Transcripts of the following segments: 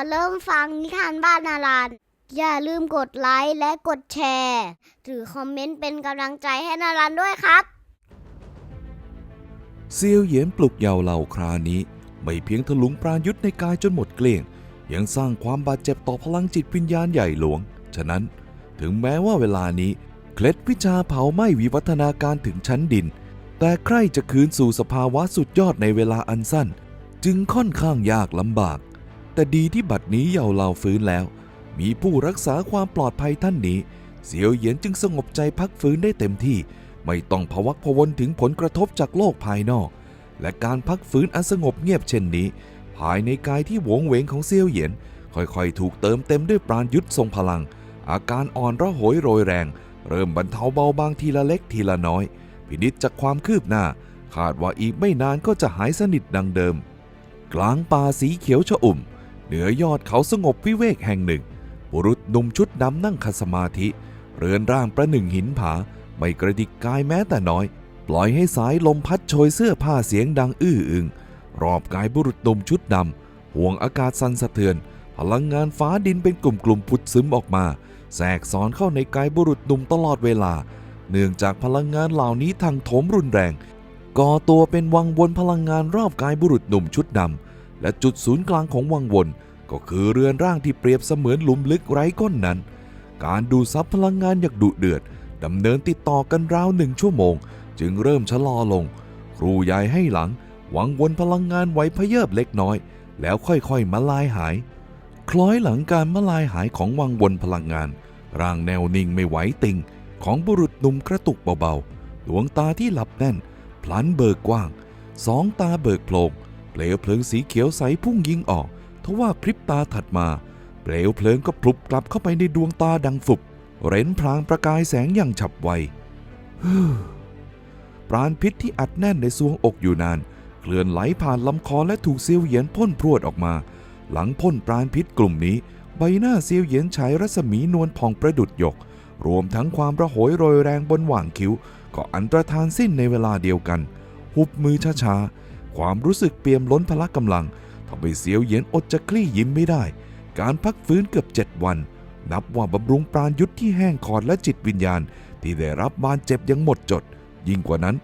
อเริ่มฟังนิทานบ้านนารันอย่าลืมกดไลค์และกดแชร์หรือคอมเมนต์เป็นกำลังใจให้นารันด้วยครับเซียวเหยียนปลุกเยาว์เหล่าครานี้ ไม่เพียงถลุงปรายุทธ์ในกายจนหมดเกลี้ยง ยังสร้างความบาดเจ็บต่อพลังจิตวิญญาณใหญ่หลวง ฉะนั้นถึงแม้ว่าเวลานี้เคล็ดวิชาเผาไหม้วิวัฒนาการถึงชั้นดิน แต่ใครจะคืนสู่สภาวะสุดยอดในเวลาอันสั้น จึงค่อนข้างยากลำบาก แต่ดีที่บัดนี้เยาวเหล่าฟื้นแล้ว มีผู้รักษาความปลอดภัยท่านนี้ เสียวเหยียนจึงสงบใจพักฟื้นได้เต็มที่ ไม่ต้องพวักพวนถึงผลกระทบจากโลกภายนอก และการพักฟื้นอันสงบเงียบเช่นนี้ ภายในกายที่โหวงเวงของเซียวเหยียน ค่อยๆ ถูกเติมเต็มด้วยปราณยุทธทรงพลัง อาการอ่อนระโหยโรยแรง เริ่มบรรเทาเบาบางทีละเล็กทีละน้อย พินิจจากความคืบหน้า คาดว่าอีกไม่นานก็จะหายสนิทดังเดิม กลางป่าสีเขียวชอุ่ม เหนือยอดเขาสงบวิเวกแห่งหนึ่ง บุรุษหนุ่มชุดดำนั่งคัสมาธิ เรือนร่างประหนึ่งหินผา ไม่กระดิกกายแม้แต่น้อย ปล่อยให้สายลมพัดโชยเสื้อผ้าเสียงดังอื้ออึง รอบกายบุรุษหนุ่มชุดดำห่วงอากาศสั่นสะเทือน พลังงานฟ้าดินเป็นกลุ่มๆพุดซึมออกมาแทรกซ้อนเข้าในกายบุรุษหนุ่มตลอดเวลา เนื่องจากพลังงานเหล่านี้ทางโถมรุนแรง ก่อตัวเป็นวังวนพลังงานรอบกายบุรุษหนุ่มชุดดำ และจุดศูนย์กลางของวังวนก็คือเรือนร่างที่เปรียบเสมือนหลุมลึกไร้ก้นนั้น การดูดซับพลังงานอย่างดุเดือดดำเนินติดต่อกันราวหนึ่งชั่วโมง จึงเริ่มชะลอลง ครูใหญ่ให้หลังวังวนพลังงานไว้พเยิบเล็กน้อย แล้วค่อยๆมาลายหาย คล้อยหลังการมาลายหายของวังวนพลังงาน ร่างแนวนิ่งไม่ไหวติง ของบุรุษหนุ่มกระตุกเบาๆ ดวงตาที่หลับแน่น พลันเบิกกว้าง สองตาเบิกโพลง ลวเพลิงสีเขียวใสพุ่งยิงออกทว่าพริบตาถัดมา เปลวเพลิงก็พลุบกลับเข้าไปในดวงตาดังฝุบเร้นพลางประกายแสงอย่างฉับไวปราณพิษที่อัดแน่นในซวงอกอยู่นาน เคลื่อนไหลผ่านลำคอและถูกเซียวเหยียนพ่นพรวดออกมา หลังพ่นปราณพิษกลุ่มนี้ ใบหน้าเซียวเหยียนฉายรัศมีนวลผ่องประดุดหยก รวมทั้งความระโหยโรยแรงบนหว่างคิ้ว ก็อันตรธานสิ้นในเวลาเดียวกัน หุบมือช้าๆ ความรู้สึกเปี่ยมล้นพละกำลังทำให้เสียวเยียนอดจะคลี่ยิ้มไม่ได้ การพักฟื้นเกือบเจ็ดวัน นับว่าบำรุงปราณยุทธที่แห้งขอดและจิตวิญญาณ ที่ได้รับบาดเจ็บยังหมดจด ยิ่งกว่านั้น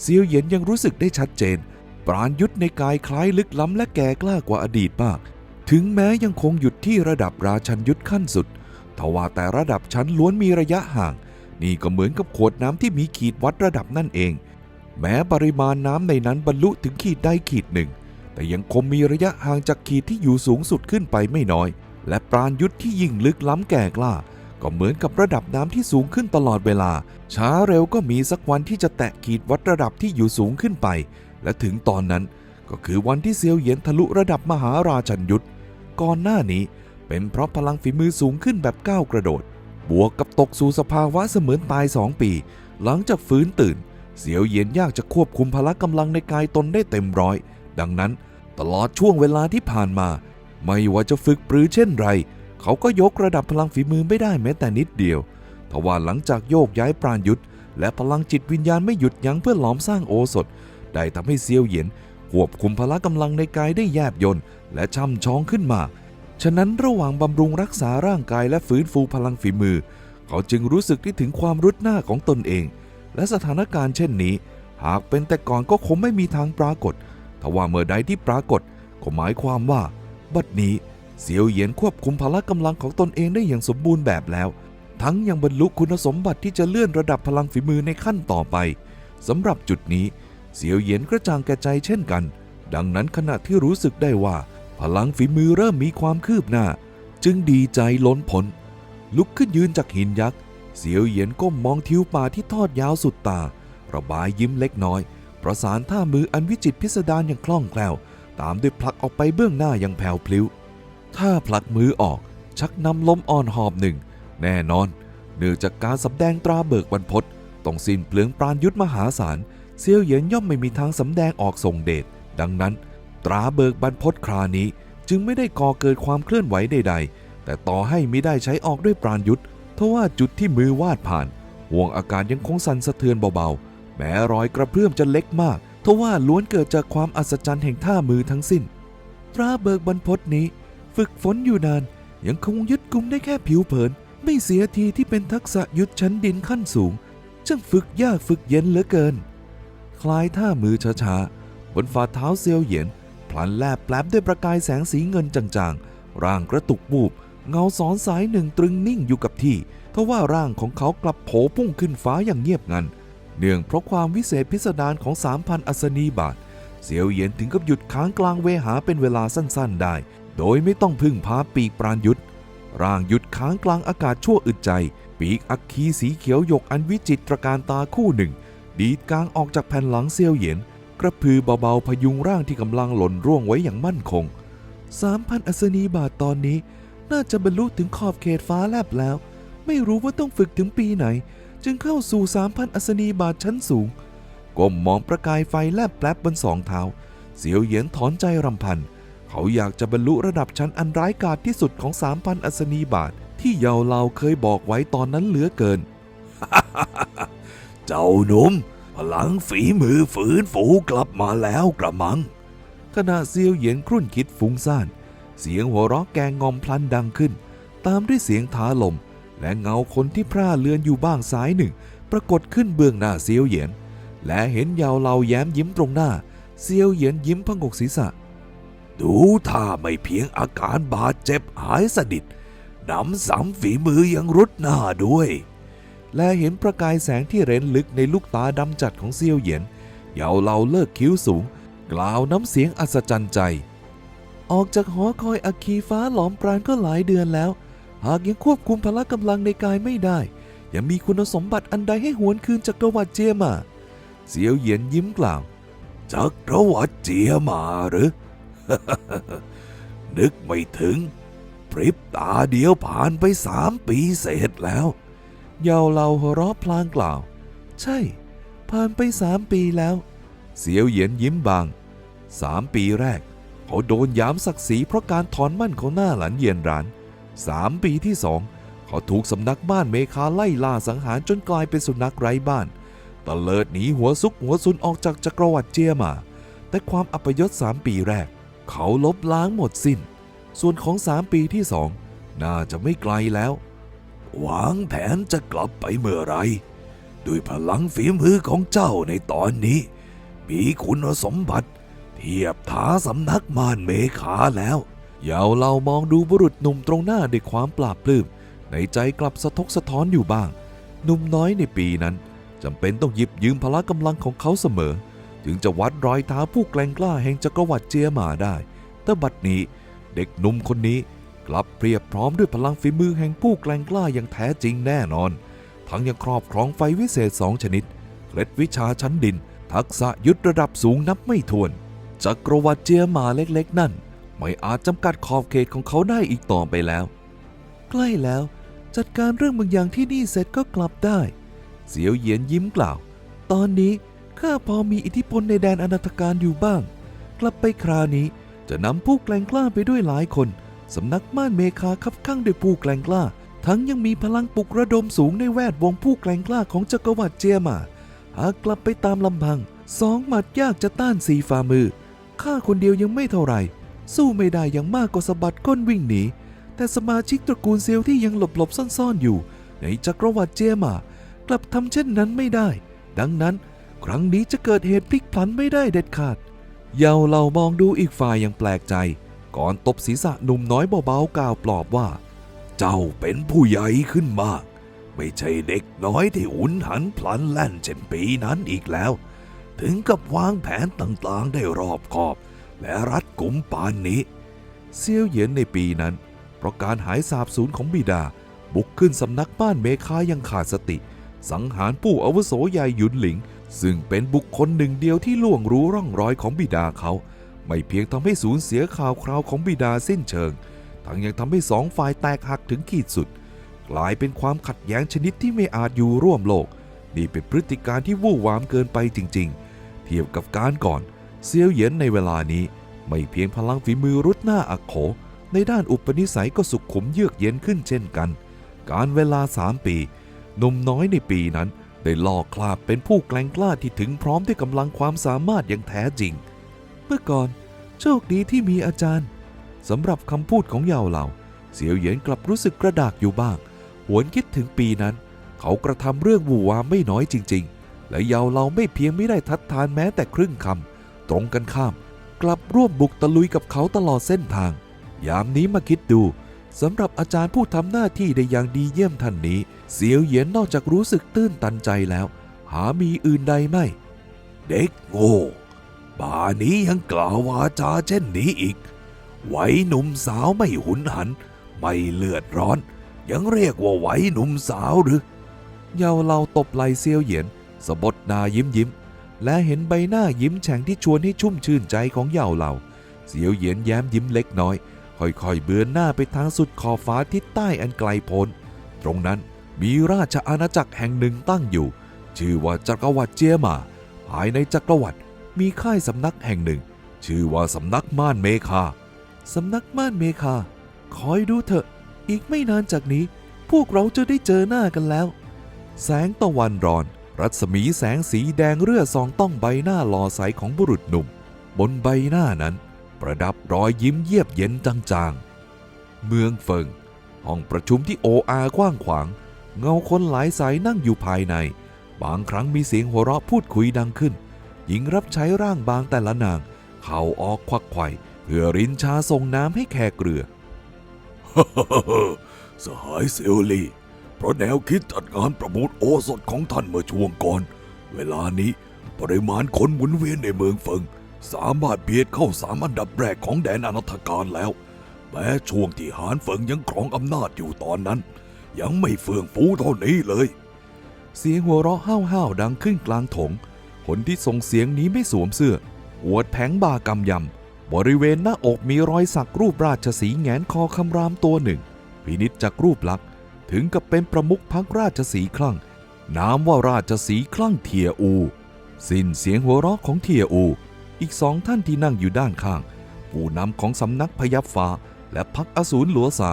เซียวเยียนยังรู้สึกได้ชัดเจน ปราณยุทธในกายคล้ายลึกล้ำและแก่กล้ากว่าอดีตมาก ถึงแม้ยังคงหยุดที่ระดับราชันยุทธขั้นสุดทว่าแต่ระดับชั้นล้วนมีระยะห่าง นี่ก็เหมือนกับขวดน้ำที่มีขีดวัดระดับนั่นเอง แม้ปริมาณน้ำในนั้นบรรลุถึงขีดใดขีดหนึ่ง แต่ยังคงมีระยะห่างจากขีดที่อยู่สูงสุดขึ้นไปไม่น้อย และปราณยุทธ์ที่ยิ่งลึกล้ำแก่กล้า ก็เหมือนกับระดับน้ำที่สูงขึ้นตลอดเวลา ช้าเร็วก็มีสักวันที่จะแตะขีดวัดระดับที่อยู่สูงขึ้นไป และถึงตอนนั้นก็คือวันที่เซียวเหยียนทะลุระดับมหาราชันยุทธก่อนหน้านี้เป็นเพราะพลังฝีมือสูงขึ้นแบบก้าวกระโดด บวกกับตกสู่สภาวะเสมือนตายสองปี หลังจากฟื้นตื่น เสียวเยียนยากจะควบคุมพละกำลังในกายตนได้เต็มร้อย ดังนั้นตลอดช่วงเวลาที่ผ่านมา ไม่ว่าจะฝึกปรือเช่นไร เขาก็ยกระดับพลังฝีมือไม่ได้แม้แต่นิดเดียวทว่าหลังจากโยกย้ายปราณยุทธและพลังจิตวิญญาณไม่หยุดยั้งเพื่อหลอมสร้างโอสถ ได้ทำให้เซียวเหยียนควบคุมพละกำลังในกายได้แยบยนต์และช่ำชองขึ้นมา ฉะนั้นระหว่างบำรุงรักษาร่างกายและฟื้นฟูพลังฝีมือ เขาจึงรู้สึกได้ถึงความรุดหน้าของตนเอง และสถานการณ์เช่นนี้ หากเป็นแต่ก่อนก็คงไม่มีทางปรากฏทว่าเมื่อใดที่ปรากฏ ก็หมายความว่า บัดนี้เสียวเหยียนควบคุมพละกำลังของตนเองได้อย่างสมบูรณ์แบบแล้ว ทั้งยังบรรลุคุณสมบัติที่จะเลื่อนระดับพลังฝีมือในขั้นต่อไปสำหรับจุดนี้เสียวเหยียนกระจ่างแก่ใจเช่นกัน ดังนั้นขณะที่รู้สึกได้ว่า พลังฝีมือเริ่มมีความคืบหน้า จึงดีใจล้นพ้นลุกขึ้นยืนจากหินยักษ์ เสียวเหยียนก้มมองทิวป่าที่ทอดยาวสุดตา ระบายยิ้มเล็กน้อย ประสานท่ามืออันวิจิตพิสดารอย่างคล่องแคล่ว ตามด้วยผลักออกไปเบื้องหน้าอย่างแผ่วพลิ้ว ถ้าผลักมือออก ชักนำลมอ่อนหอบหนึ่ง แน่นอน เนื่องจากการสำแดงตราเบิกบรรพตต้องสิ้นเปลืองปราณยุทธมหาศาลเซียวเหยียนย่อมไม่มีทางสำแดงออกส่งเดช ดังนั้น ตราเบิกบรรพตครานี้ จึงไม่ได้ก่อเกิดความเคลื่อนไหวใด ๆ แต่ต่อให้ไม่ได้ใช้ออกด้วยปราณยุทธ ทว่าจุดที่มือวาดผ่าน ห่วงอาการยังคงสั่นสะเทือนเบาๆ แม้รอยกระเพื่อมจะเล็กมาก ทว่าล้วนเกิดจากความอัศจรรย์แห่งท่ามือทั้งสิ้น ตราเบิกบรรพตนี้ ฝึกฝนอยู่นาน ยังคงยึดกุมได้แค่ผิวเผิน ไม่เสียทีที่เป็นทักษะยุทธชั้นดินขั้นสูงช่างฝึกยากฝึกเย็นเหลือเกิน คลายท่ามือช้าๆบนฝ่าเท้าเซียวเหยียนพลันแลบแปลบด้วยประกายแสงสีเงินจางๆ ร่างกระตุกบูบ เงาสอนสายหนึ่งตรึงนิ่งอยู่กับที่ทว่าร่างของเขากลับโผพุ่งขึ้นฟ้าอย่างเงียบงัน เนื่องเพราะความวิเศษพิสดารของสามพันอัศนีบาท เสียวเหยียนถึงกับหยุดค้างกลางเวหาเป็นเวลาสั้นๆได้ โดยไม่ต้องพึ่งพาปีกปราณยุทธร่างหยุดค้างกลางอากาศชั่วอึดใจ ปีกอัคคีสีเขียวหยกอันวิจิตรการตาคู่หนึ่ง ดีดกลางออกจากแผ่นหลังเซียวเหยียน กระพือเบาๆพยุงร่างที่กำลังหล่นร่วงไว้อย่างมั่นคงสามพันอัศนีบาทตอนนี้ น่าจะบรรลุถึงขอบเขตฟ้าแลบแล้ว ไม่รู้ว่าต้องฝึกถึงปีไหน จึงเข้าสู่สามพันอัศนีบาทชั้นสูงก้มมองประกายไฟแลบแปลบบนสองเท้า เสียวเหยียนถอนใจรำพัน เขาอยากจะบรรลุระดับชั้นอันร้ายกาจที่สุดของสามพันอัศนีบาทที่เยาเลาเคยบอกไว้ตอนนั้นเหลือเกิน เจ้าหนุ่มพลังฝีมือฝืนฟูกลับมาแล้วกระมัง ขณะเซียวเหยียนครุ่นคิดฟุ้งซ่าน เสียงหัวเราะแกงงอมพลันดังขึ้น ตามด้วยเสียงท้าลม และเงาคนที่พร่าเลือนอยู่บ้างซ้ายหนึ่ง ปรากฏขึ้นเบื้องหน้าเซียวเหยียน และเห็นเยาวเหลาแย้มยิ้มตรงหน้า เซียวเหยียนยิ้มพงกศีรษะ ดูท่าไม่เพียงอาการบาดเจ็บหายสนิทนำซ้ำฝีมือยังรุดหน้าด้วย และเห็นประกายแสงที่เร้นลึกในลูกตาดำจัดของเซียวเหยียนเยาเหลาเลิกคิ้วสูง กล่าวน้ำเสียงอัศจรรย์ใจ ออกจากหอคอยอัคคีฟ้าหลอมปราณก็หลายเดือนแล้ว หากยังควบคุมพละกำลังในกายไม่ได้ ยังมีคุณสมบัติอันใดให้หวนคืนจักรวรรดิเจียมาเสียวเหยียนยิ้มกล่าวจักรวรรดิเจียมาหรือ นึกไม่ถึง พริบตาเดียวผ่านไปสามปีเศษแล้วเยาเหลาหัวเราะพลางกล่าว ใช่ ผ่านไปสามปีแล้ว เสียวเหยียนยิ้มบางสามปีแรก เขาโดนยามศักดิ์ศรีเพราะการถอนมั่นของหน้าหลันเยียนรานสามปีที่สองเขาถูกสำนักบ้านเมคาไล่ล่าสังหารจนกลายเป็นสุนัขไร้บ้านตะเลิดหนีหัวซุกหัวซุนออกจากจักรวรรดิเจียมา แต่ความอัปยศสามปีแรก เขาลบล้างหมดสิน้น ส่วนของสามปีที่สองน่าจะไม่ไกลแล้ว วางแผนจะกลับไปเมื่อไร ด้วยพลังฝีมือของเจ้าในตอนนี้ มีคุณสมบัติ เทียบท้าสำนักมารเมขาแล้วเยาวเรามองดูบุรุษหนุ่มตรงหน้าด้วยความปราบปลื้มในใจกลับสะทกสะท้อนอยู่บ้าง หนุ่มน้อยในปีนั้นจำเป็นต้องหยิบยืมพละกำลังของเขาเสมอถึงจะวัดรอยเท้าผู้แกล่งกล้าแห่งจักรวรรดิเจียมาได้ แต่บัดนี้เด็กหนุ่มคนนี้กลับเพียบพร้อมด้วยพลังฝีมือแห่งผู้แกล่งกล้าอย่างแท้จริงแน่นอน ทั้งยังครอบครองไฟวิเศษสองชนิดเคล็ดวิชาชั้นดิน ทักษะยุทธระดับสูงนับไม่ถ้วน จักรวรรดิเจียหมาเล็กๆ นั่น ไม่อาจจำกัดขอบเขตของเขาได้อีกต่อไปแล้ว ใกล้แล้วจัดการเรื่องบางอย่างที่นี่เสร็จก็กลับได้ เสียวเหยียนยิ้มกล่าว ตอนนี้ข้าพอมีอิทธิพลในแดนอนาถการอยู่บ้าง กลับไปคราวนี้จะนำผู้แกล่งกล้าไปด้วยหลายคนสำนักม่านเมคาคับข้างด้วยผู้แกล่งกล้า ทั้งยังมีพลังปลุกระดมสูงในแวดวงผู้แกล่งกล้าของจักรวรรดิเจียมา หากกลับไปตามลำพังสองหมัดยากจะต้านสีฝ่ามือ ข้าคนเดียวยังไม่เท่าไหร่ สู้ไม่ได้อย่างมากก็สะบัดก้นวิ่งหนี แต่สมาชิกตระกูลเซลที่ยังหลบๆซ่อนๆอยู่ ในจักรวรรดิเจมากลับทำเช่นนั้นไม่ได้ ดังนั้น ครั้งนี้จะเกิดเหตุพลิกพลันไม่ได้เด็ดขาด เยาเหล่ามองดูอีกฝ่ายอย่างแปลกใจ ก่อนตบศีรษะหนุ่มน้อยเบาๆกล่าวปลอบว่า เจ้าเป็นผู้ใหญ่ขึ้นมาก ไม่ใช่เด็กน้อยที่หุนหันพลันแล่นเช่นปีนั้นอีกแล้ว ถึงกับวางแผนต่างๆได้รอบคอบ และรัดกุมปานนี้เซียวเหยียนในปีนั้น เพราะการหายสาบสูญของบิดา บุกขึ้นสำนักบ้านเมคายังขาดสติ สังหารผู้อาวุโสใหญ่หยุนหลิง ซึ่งเป็นบุคคลหนึ่งเดียวที่ล่วงรู้ร่องรอยของบิดาเขา ไม่เพียงทำให้สูญเสียข่าวคราวของบิดาสิ้นเชิง ทั้งยังทำให้สองฝ่ายแตกหักถึงขีดสุด กลายเป็นความขัดแย้งชนิดที่ไม่อาจอยู่ร่วมโลก นี่เป็นพฤติการที่วู่วามเกินไปจริง ๆ เทียบกับการก่อนเซียวเหยียนในเวลานี้ ไม่เพียงพลังฝีมือรุดหน้าอักโข ในด้านอุปนิสัยก็สุขขมเยือกเย็นขึ้นเช่นกัน การเวลาสามปีหนุ่มน้อยในปีนั้น ได้ลอกคราบเป็นผู้แกล่งกล้าที่ถึงพร้อมด้วยกำลังความสามารถอย่างแท้จริง เมื่อก่อนโชคดีที่มีอาจารย์สำหรับคำพูดของเยาเหล่า เสียวเหยียนกลับรู้สึกกระดากอยู่บ้าง หวนคิดถึงปีนั้น เขากระทำเรื่องบูวาไม่น้อยจริง ๆ และเยาวเหล่าไม่เพียงไม่ได้ทัดทานแม้แต่ครึ่งคำตรงกันข้าม กลับร่วมบุกตะลุยกับเขาตลอดเส้นทาง ยามนี้มาคิดดูสำหรับอาจารย์ผู้ทำหน้าที่ได้อย่างดีเยี่ยมท่านนี้ เสียวเหยียนนอกจากรู้สึกตื้นตันใจแล้ว หามีอื่นใดไม่ เด็กโง่ป่านี้ยังกล่าววาจาเช่นนี้อีกไหวหนุ่มสาวไม่หุนหัน ไม่เลือดร้อน ยังเรียกว่าไหวหนุ่มสาวหรือ เยาเราตบไหลเซียวเหยียนสะบดนายิ้มยิ้ม และเห็นใบหน้ายิ้มแฉ่งที่ชวนให้ชุ่มชื่นใจของเยาเหล่าเสียวเหยียนแย้มยิ้มเล็กน้อย ค่อยๆเบือนหน้าไปทางสุดขอบฟ้าทิศใต้อันไกลโพ้น ตรงนั้นมีราชอาณาจักรแห่งหนึ่งตั้งอยู่ ชื่อว่าจักรวรรดิเจียมา ภายในจักรวรรดิมีค่ายสำนักแห่งหนึ่ง ชื่อว่าสำนักม่านเมคาสำนักม่านเมคาคอยดูเถอะ อีกไม่นานจากนี้ พวกเราจะได้เจอหน้ากันแล้ว แสงตะวันรอน รัศมีแสงสีแดงเรื่อซองต้องใบหน้าหล่อใสของบุรุษหนุ่ม บนใบหน้านั้น ประดับรอยยิ้มเยียบเย็นจางๆ เมืองเฟิง ห้องประชุมที่โออากว้างขวาง เงาคนหลายสายนั่งอยู่ภายใน บางครั้งมีเสียงหัวเราะพูดคุยดังขึ้น หญิงรับใช้ร่างบางแต่ละนาง เข้าออกควักไข่เพื่อรินชาส่งน้ำให้แขกเรือสหายเซลลี เพราะแนวคิดจัดงานประมูลโอสถของท่านเมื่อช่วงก่อน เวลานี้ปริมาณคนหมุนเวียนในเมืองเฟิง สามารถเบียดเข้าสามอันดับแรกของแดนอนาถการแล้ว แม้ช่วงที่หานเฟิงยังครองอำนาจอยู่ตอนนั้น ยังไม่เฟื่องฟูเท่านี้เลย เสียงหัวเราะห้าวๆดังขึ้นกลางถงคนที่ส่งเสียงนี้ไม่สวมเสื้ออวดแผงบากำยำ บริเวณหน้าอกมีรอยสักรูปราชสีแงนคอคำรามตัวหนึ่ง พินิจจากรูปลักษณ์ ถึงกับเป็นประมุขพักราชสีคลั่ง นามว่าราชสีคลั่งเทียอู สิ้นเสียงหัวเราะของเทียอู อีกสองท่านที่นั่งอยู่ด้านข้าง ผู้นำของสำนักพยับฟ้า และพักอสูรหลัวซา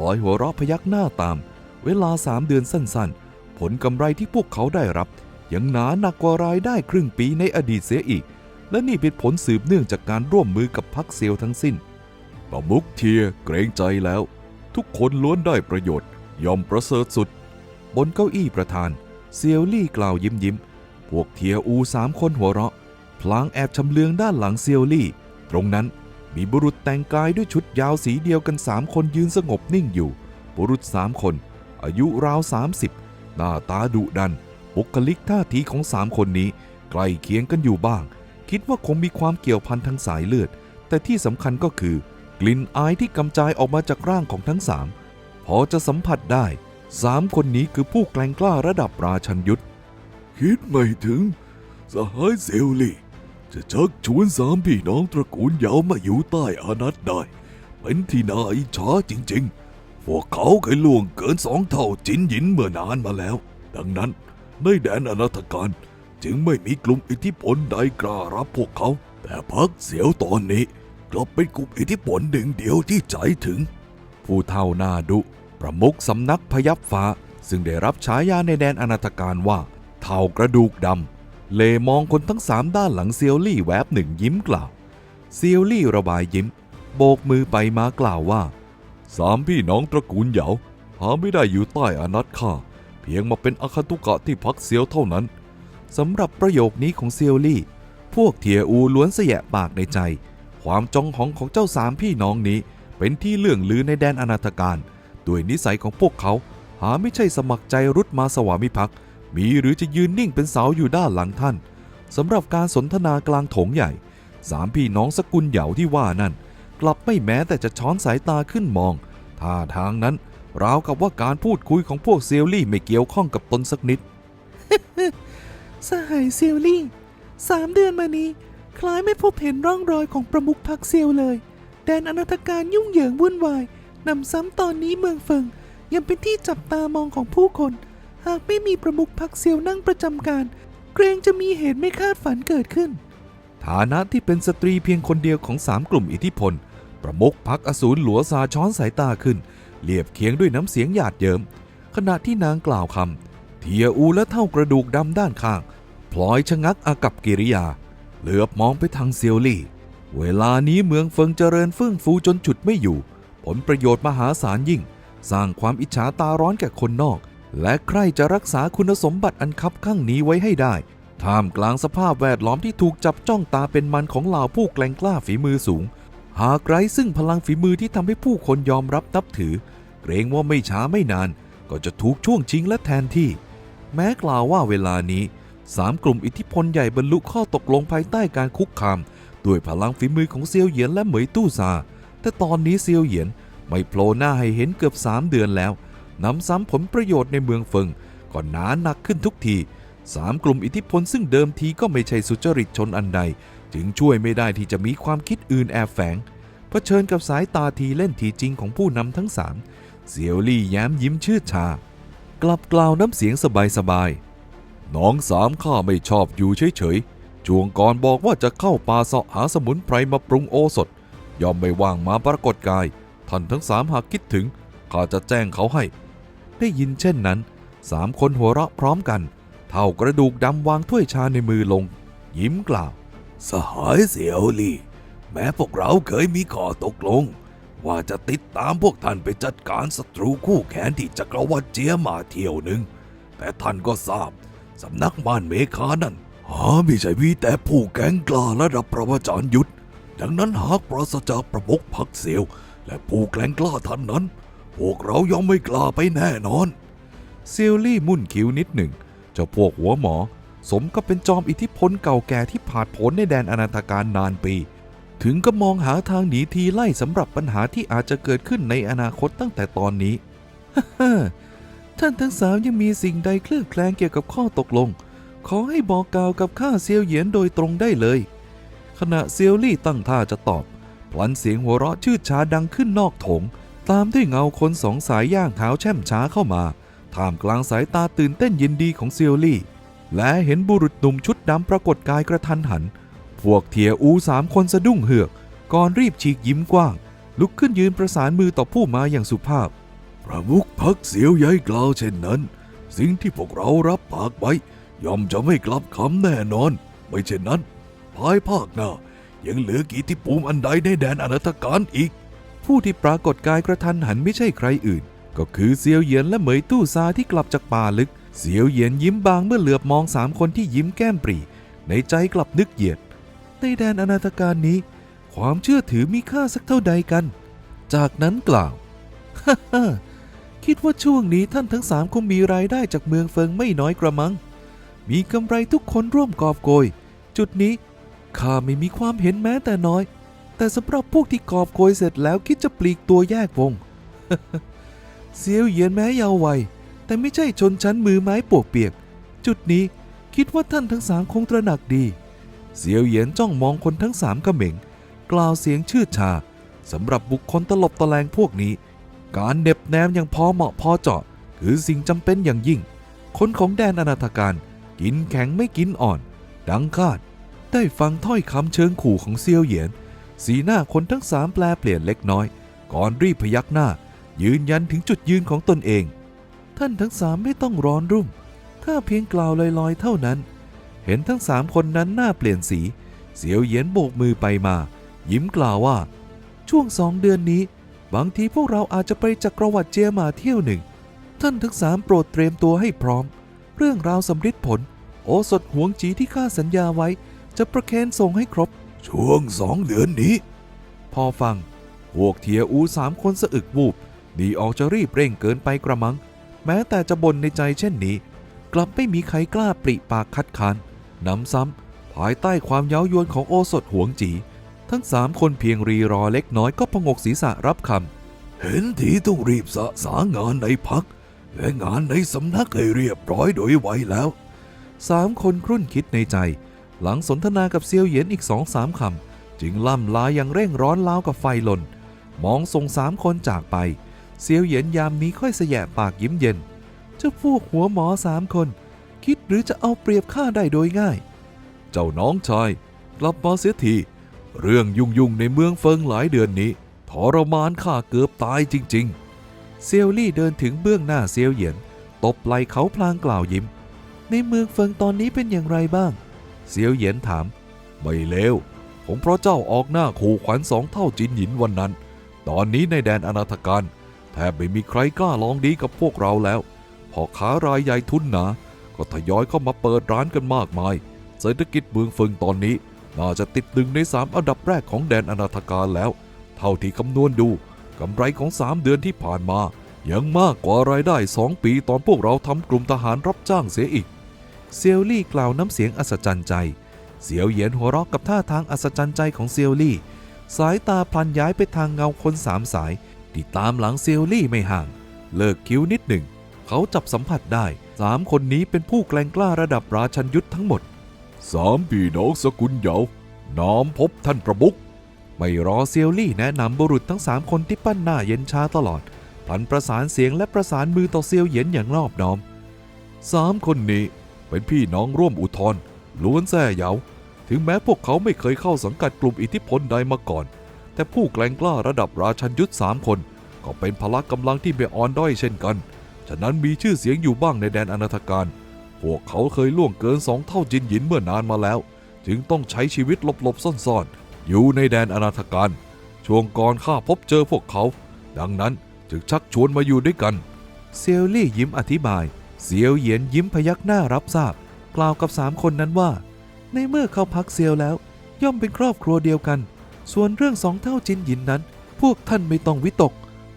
ลอยหัวเราะพยักหน้าตาม เวลาสามเดือนสั้นๆ ผลกำไรที่พวกเขาได้รับ ยังหนาหนักกว่ารายได้ครึ่งปีในอดีตเสียอีก และนี่เป็นผลสืบเนื่องจากการร่วมมือกับพักเซลทั้งสิ้นประมุกเทียเกรงใจแล้ว ทุกคนล้วนได้ประโยชน์ ยอมประเสริฐสุด บนเก้าอี้ประธาน เซียวลี่กล่าวยิ้มยิ้ม พวกเทียอูสามคนหัวเราะ พลางแอบชำเลืองด้านหลังเซียวลี่ ตรงนั้นมีบุรุษแต่งกายด้วยชุดยาวสีเดียวกันสามคนยืนสงบนิ่งอยู่ บุรุษสามคน อายุราว30หน้าตาดุดัน บุคลิกท่าทีของสามคนนี้ ใกล้เคียงกันอยู่บ้าง คิดว่าคงมีความเกี่ยวพันทางสายเลือด แต่ที่สำคัญก็คือ กลิ่นอายที่กำจายออกมาจากร่างของทั้งสาม พอจะสัมผัสได้สามคนนี้คือผู้แกล้งกล้าระดับราชันยุทธคิดไม่ถึง สหายเซลลี่ จะชักชวนสามพี่น้องตระกูลยาวมาอยู่ใต้อานัตได้ เป็นที่น่าอิจฉาจริงๆ พวกเขาเคยล่วงเกินสองเท่าจินหยินเมื่อนานมาแล้ว ดังนั้นในแดนอนาถการจึงไม่มีกลุ่มอิทธิพลใดกล้ารับพวกเขา แต่พักเสียวตอนนี้กลับเป็นกลุ่มอิทธิพลหนึ่งเดียวที่ใจถึง ผู้เท่าหน้าดุ ประมุขสำนักพยับฟ้า ซึ่งได้รับฉายาในแดนอนาถการว่า เท่ากระดูกดำ เลมองคนทั้งสามด้านหลังเซียวลี่แวบหนึ่งยิ้มกล่าว เซียวลี่ระบายยิ้ม โบกมือไปมากล่าวว่า สามพี่น้องตระกูลเหยาหาไม่ได้อยู่ใต้อนัตข้าเพียงมาเป็นอคันตุกะที่พักเซียวเท่านั้นสำหรับประโยคนี้ของเซียวลี่ พวกเทียอูล้วนเสยะปากในใจ ความจองหองของเจ้าสามพี่น้องนี้ เป็นที่เลื่องลือในแดนอนาถการด้วยนิสัยของพวกเขา หาไม่ใช่สมัครใจรุดมาสวามิภักดิ์มีหรือจะยืนนิ่งเป็นเสาอยู่ด้านหลังท่านสำหรับการสนทนากลางโถงใหญ่ สามพี่น้องสกุลเหยาที่ว่านั่น กลับไม่แม้แต่จะช้อนสายตาขึ้นมองท่าทางนั้นราวกับว่าการพูดคุยของพวกเซลลี่ไม่เกี่ยวข้องกับตนสักนิดสหายเซียวลี่สามเดือนมานี้ คล้ายไม่พบเห็นร่องรอยของประมุขพักเซียวเลย แดนอนาถการยุ่งเหยิงวุ่นวายนำซ้ำตอนนี้เมืองเฟิงยังเป็นที่จับตามองของผู้คน หากไม่มีประมุขพักเซียวนั่งประจำการ เกรงจะมีเหตุไม่คาดฝันเกิดขึ้น ฐานะที่เป็นสตรีเพียงคนเดียวของสามกลุ่มอิทธิพล ประมุขพักอสูรหลัวซาช้อนสายตาขึ้นเรียบเคียงด้วยน้ำเสียงหยาดเยิมขณะที่นางกล่าวคำเทียอูและเท่ากระดูกดำด้านข้าง พลอยชะงักอากับกิริยา เหลือบมองไปทางเซียวลี่ เวลานี้เมืองเฟิงเจริญเฟื่องฟูจนจุดไม่อยู่ ผลประโยชน์มหาศาลยิ่ง สร้างความอิจฉาตาร้อนแก่คนนอก และใครจะรักษาคุณสมบัติอันคับข้างนี้ไว้ให้ได้ ท่ามกลางสภาพแวดล้อมที่ถูกจับจ้องตาเป็นมันของเหล่าผู้แกล้งกล้าฝีมือสูง หากไร้ซึ่งพลังฝีมือที่ทำให้ผู้คนยอมรับนับถือ เกรงว่าไม่ช้าไม่นาน ก็จะถูกช่วงชิงและแทนที่ แม้กล่าวว่าเวลานี้สามกลุ่มอิทธิพลใหญ่บรรลุข้อตกลงภายใต้การคุกคาม ด้วยพลังฝีมือของเซียวเหยียนและเหมยตู้ซา แต่ตอนนี้เซียวเหยียนไม่โผล่หน้าให้เห็นเกือบสามเดือนแล้วนำซ้ำผลประโยชน์ในเมืองเฟิงก็หนาหนักขึ้นทุกทีสามกลุ่มอิทธิพลซึ่งเดิมทีก็ไม่ใช่สุจริตชนอันใด จึงช่วยไม่ได้ที่จะมีความคิดอื่นแอบแฝงเผชิญกับสายตาทีเล่นทีจริงของผู้นำทั้งสามเซียวลี่แย้มยิ้มชื่ดชา กลับกล่าวน้ำเสียงสบายๆน้องสามข้าไม่ชอบอยู่เฉยๆ จวงก่อนบอกว่าจะเข้าป่าเสาะหาสมุนไพรมาปรุงโอสถ ยอมไม่ว่างมาปรากฏกาย ท่านทั้งสามหากคิดถึงข้าจะแจ้งเขาให้ ได้ยินเช่นนั้นสามคนหัวเราะพร้อมกัน เท่ากระดูกดำวางถ้วยชาในมือลง ยิ้มกล่าว สหายเสียวลี่ แม้พวกเราเคยมีข้อตกลง ว่าจะติดตามพวกท่านไปจัดการศัตรูคู่แค้นที่จักรวรรดิเจียมาเที่ยวหนึ่งแต่ท่านก็ทราบสำนักม่านเมคานั่น หาไม่ใช่มีแต่ผู้แก่งกล้าระดับประวจารยุทธ ดังนั้นหากปราศจากประมุขพักเสียว และผู้แกล้งกล้าท่านนั้น พวกเราย่อมไม่กล้าไปแน่นอน เซียวลี่มุ่นคิ้วนิดหนึ่ง เจ้าพวกหัวหมอ สมกับเป็นจอมอิทธิพลเก่าแก่ที่ผาดโผนในแดนอนาถการนานปี ถึงก็มองหาทางหนีทีไล่สำหรับปัญหาที่อาจจะเกิดขึ้นในอนาคตตั้งแต่ตอนนี้ ท่านทั้งสามยังมีสิ่งใดเคลือบแคลงเกี่ยวกับข้อตกลง ขอให้บอกกล่าวกับข้าเซียวเหยียนโดยตรงได้เลย ขณะเซียวลี่ตั้งท่าจะตอบพลันเสียงหัวเราะชื่ดช้าดังขึ้นนอกโถง ตามด้วยเงาคนสองสายย่างเท้าแช่มช้าเข้ามาท่ามกลางสายตาตื่นเต้นยินดีของเซียวลี่ และเห็นบุรุษหนุ่มชุดดำปรากฏกายกระทันหัน พวกเทียอูสามคนสะดุ้งเหือก ก่อนรีบฉีกยิ้มกว้าง ลุกขึ้นยืนประสานมือต่อผู้มาอย่างสุภาพพระมุขพักเสียวใหญ่กล่าวเช่นนั้น สิ่งที่พวกเรารับปากไว้ ย่อมจะไม่กลับคำแน่นอน ไม่เช่นนั้น ภายภาคหน้ายังเหลือกีติภูมอันใดในแดนอนาถการอีก ผู้ที่ปรากฏกายกระทันหันไม่ใช่ใครอื่น ก็คือเซียวเหยียนและเหมยตู้ซาที่กลับจากป่าลึก เซียวเหยียนยิ้มบางเมื่อเหลือบมองสามคนที่ยิ้มแก้มปรี ในใจกลับนึกเหยียด ในแดนอนาถการนี้ ความเชื่อถือมีค่าสักเท่าใดกัน จากนั้นกล่าวฮ่าฮ่าคิดว่าช่วงนี้ท่านทั้งสามคงมีรายได้จากเมืองเฟิงไม่น้อยกระมัง มีกำไรทุกคนร่วมกอบโกย จุดนี้ข้าไม่มีความเห็นแม้แต่น้อย แต่สำหรับพวกที่กอบโกยเสร็จแล้วคิดจะปลีกตัวแยกวงเสียวเหยียนแม้ยาววัย แต่ไม่ใช่ชนชั้นมือไม้ปวกเปียก จุดนี้คิดว่าท่านทั้งสามคงตระหนักดีเสียวเหยียนจ้องมองคนทั้งสามกระเขม็งกล่าวเสียงชื่อชาสำหรับบุคคลตลบตะแลงพวกนี้ การเหน็บแนมอย่างพอเหมาะพอเจาะ คือสิ่งจำเป็นอย่างยิ่ง คนของแดนอนาถการ กินแข็งไม่กินอ่อน ดังคาด ได้ฟังถ้อยคำเชิงขู่ของเซียวเหยียน สีหน้าคนทั้งสามแปลเปลี่ยนเล็กน้อย ก่อนรีบพยักหน้า ยืนยันถึงจุดยืนของตนเอง ท่านทั้งสามไม่ต้องร้อนรุ่มถ้าเพียงกล่าวลอยๆ เท่านั้น เห็นทั้งสามคนนั้นหน้าเปลี่ยนสี เสียวเหยียนโบกมือไปมา ยิ้มกล่าวว่า ช่วงสองเดือนนี้ บางทีพวกเราอาจจะไปจักรวรรดิเจียมาเที่ยวหนึ่ง ท่านทั้งสามโปรดเตรียมตัวให้พร้อม เรื่องราวสำลิดผล โอสถหวงจีที่ข้าสัญญาไว้ จะประเคนส่งให้ครบ ช่วงสองเดือนนี้ พอฟัง พวกเทียอูสามคนสะอึกวูบดีออกจะรีบเร่งเกินไปกระมัง แม้แต่จะบ่นในใจเช่นนี้ กลับไม่มีใครกล้าปริปากคัดค้านนำซ้ำภายใต้ความเย้ายวนของโอสถหวงจี ทั้งสามคนเพียงรีรอเล็กน้อยก็พงกศีรษะรับคำเห็นทีต้องรีบสะสางานในพักและงานในสำนักให้เรียบร้อยโดยไวแล้ว สามคนครุ่นคิดในใจ หลังสนทนากับเซียวเหยียนอีกสองสามคำ จึงล่ำลาอย่างเร่งร้อนล้าวกับไฟลน มองส่งสามคนจากไป เซียวเหยียนยามนี้ค่อยเสยะปากยิ้มเย็นเจ้าพวกหัวหมอสามคน คิดหรือจะเอาเปรียบข้าได้โดยง่าย เจ้าน้องชาย กลับมาเสียทีเรื่องยุ่งยุ่งในเมืองเฟิงหลายเดือนนี้ทรมานข้าเกือบตายจริง ๆ เซียวลี่เดินถึงเบื้องหน้าเซียวเหยียน ตบไหล่เขาพลางกล่าวยิ้ม ในเมืองเฟิงตอนนี้เป็นอย่างไรบ้าง เซียวเหยียนถาม ไม่เลวคงเพราะเจ้าออกหน้าขู่ขวัญสองเท่าจินหยินวันนั้น ตอนนี้ในแดนอนาถการแทบไม่มีใครกล้าลองดีกับพวกเราแล้ว พอค้ารายใหญ่ทุนหนา ก็ทยอยเข้ามาเปิดร้านกันมากมาย เศรษฐกิจเมืองเฟิงตอนนี้ น่าจะติดหนึ่งในสามอันดับแรกของแดนอนาถการแล้ว เท่าที่คำนวณดูกำไรของสามเดือนที่ผ่านมา ยังมากกว่ารายได้สองปีตอนพวกเราทำกลุ่มทหารรับจ้างเสียอีก เซียวลี่กล่าวน้ำเสียงอัศจรรย์ใจ เสียวเหยียนหัวเราะกับท่าทางอัศจรรย์ใจของเซียวลี่ สายตาพลันย้ายไปทางเงาคนสามสายที่ตามหลังเซียวลี่ไม่ห่าง เลิกคิ้วนิดหนึ่ง เขาจับสัมผัสได้สามคนนี้เป็นผู้แกล้งกล้าระดับราชันยุทธ์ทั้งหมดสามพี่น้องสกุลเหยาน้อมพบท่านประมุกไม่รอเซียวลี่แนะนำบุรุษทั้งสามคนที่ปั้นหน้าเย็นชาตลอดพลันประสานเสียงและประสานมือต่อเซียวเหยียนอย่างรอบน้อมสามคนนี้ เป็นพี่น้องร่วมอุทธรล้วนแซ่เหยาถึงแม้พวกเขาไม่เคยเข้าสังกัดกลุ่มอิทธิพลใดมาก่อน แต่ผู้แกล้งกล้าระดับราชันยุทธสามคน ก็เป็นพละกำลังที่ไม่อ่อนด้อยเช่นกัน ฉะนั้นมีชื่อเสียงอยู่บ้างในแดนอนาถการ พวกเขาเคยล่วงเกินสองเท่าจินหยินเมื่อนานมาแล้ว จึงต้องใช้ชีวิตหลบๆซ่อนๆ อยู่ในแดนอนาถการ ช่วงก่อนข้าพบเจอพวกเขา ดังนั้นจึงชักชวนมาอยู่ด้วยกัน เซียวลี่ยิ้มอธิบาย เซียวเหยียนยิ้มพยักหน้ารับทราบ กล่าวกับสามคนนั้นว่า ในเมื่อเขาพักเซียวแล้ว ย่อมเป็นครอบครัวเดียวกัน ส่วนเรื่องสองเท่าจินหยินนั้น พวกท่านไม่ต้องวิตก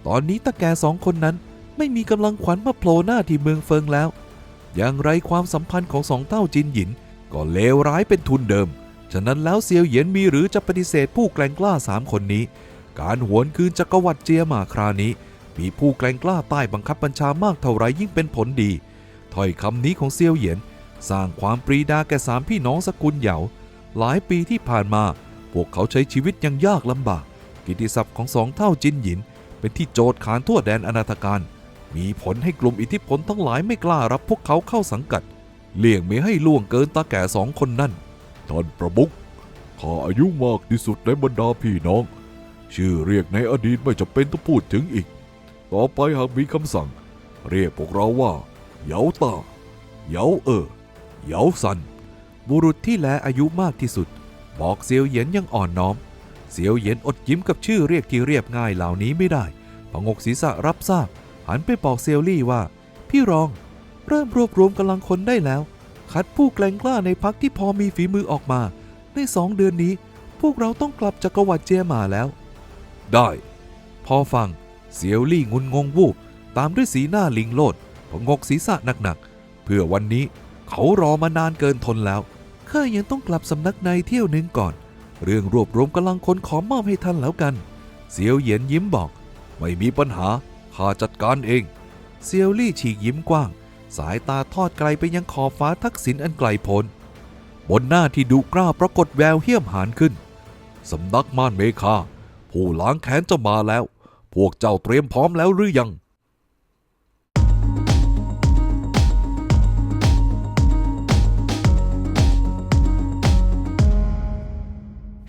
ตอนนี้ตาแกสองคนนั้นไม่มีกำลังขวัญมาโผล่หน้าที่เมืองเฟิงแล้ว อย่างไรความสัมพันธ์ของสองเท่าจินหยิน ก็เลวร้ายเป็นทุนเดิม ฉะนั้นแล้วเซียวเหยียนมีหรือจะปฏิเสธผู้แกล้งกล้าสามคนนี้ การหวนคืนจักรวรรดิเจียมาครานี้ มีผู้แกล้งกล้าใต้บังคับบัญชามากเท่าไรยิ่งเป็นผลดี ถ้อยคำนี้ของเซียวเหยียน สร้างความปรีดาแก่สามพี่น้องสกุลเหยาหลายปีที่ผ่านมา พวกเขาใช้ชีวิตยังยากลำบาก กิติศัพท์ของสองเท่าจินหยิน เป็นที่โจทย์ขานทั่วแดนอนาถการ มีผลให้กลุ่มอิทธิพลทั้งหลายไม่กล้ารับพวกเขาเข้าสังกัด เลี่ยงไม่ให้ล่วงเกินตาแก่สองคนนั่น ท่านประมุขข้าอายุมากที่สุดในบรรดาพี่น้อง ชื่อเรียกในอดีตไม่จะเป็นต้องพูดถึงอีก ต่อไปหากมีคำสั่ง เรียกพวกเราว่า เหยาตาเหยาเออเหยาซัน บุรุษที่แลอายุมากที่สุด บอกเซียวเหยียนยังอ่อนน้อม เซียวเหยียนอดยิ้มกับชื่อเรียกที่เรียบง่ายเหล่านี้ไม่ได้พงกศีรษะรับทราบ หันไปบอกเซียวลี่ว่า พี่รองเริ่มรวบรวมกำลังคนได้แล้ว คัดผู้แกล้งกล้าในพักที่พอมีฝีมือออกมา ในสองเดือนนี้ พวกเราต้องกลับจักรวรรดิเจียหมาแล้ว ได้ พอฟังเสียวลี่งุนงงวูบตามด้วยสีหน้าลิงโลด งกศีรษะหนักๆ เพื่อวันนี้เขารอมานานเกินทนแล้วข้ายังต้องกลับสำนักในเที่ยวหนึ่งก่อน เรื่องรวบรวมกำลังคนขอมอบให้ท่านแล้วกันเสียวเหยียนยิ้มบอก ไม่มีปัญหาข้าจัดการเอง เซียวลี่ฉีกยิ้มกว้าง สายตาทอดไกลไปยังขอบฟ้าทักษิณอันไกลโพ้นบนหน้าที่ดุกล้าปรากฏแววเหี้ยมหานขึ้นสำนักม่านเมคาผู้ล้างแค้นจะมาแล้ว พวกเจ้าเตรียมพร้อมแล้วหรือยัง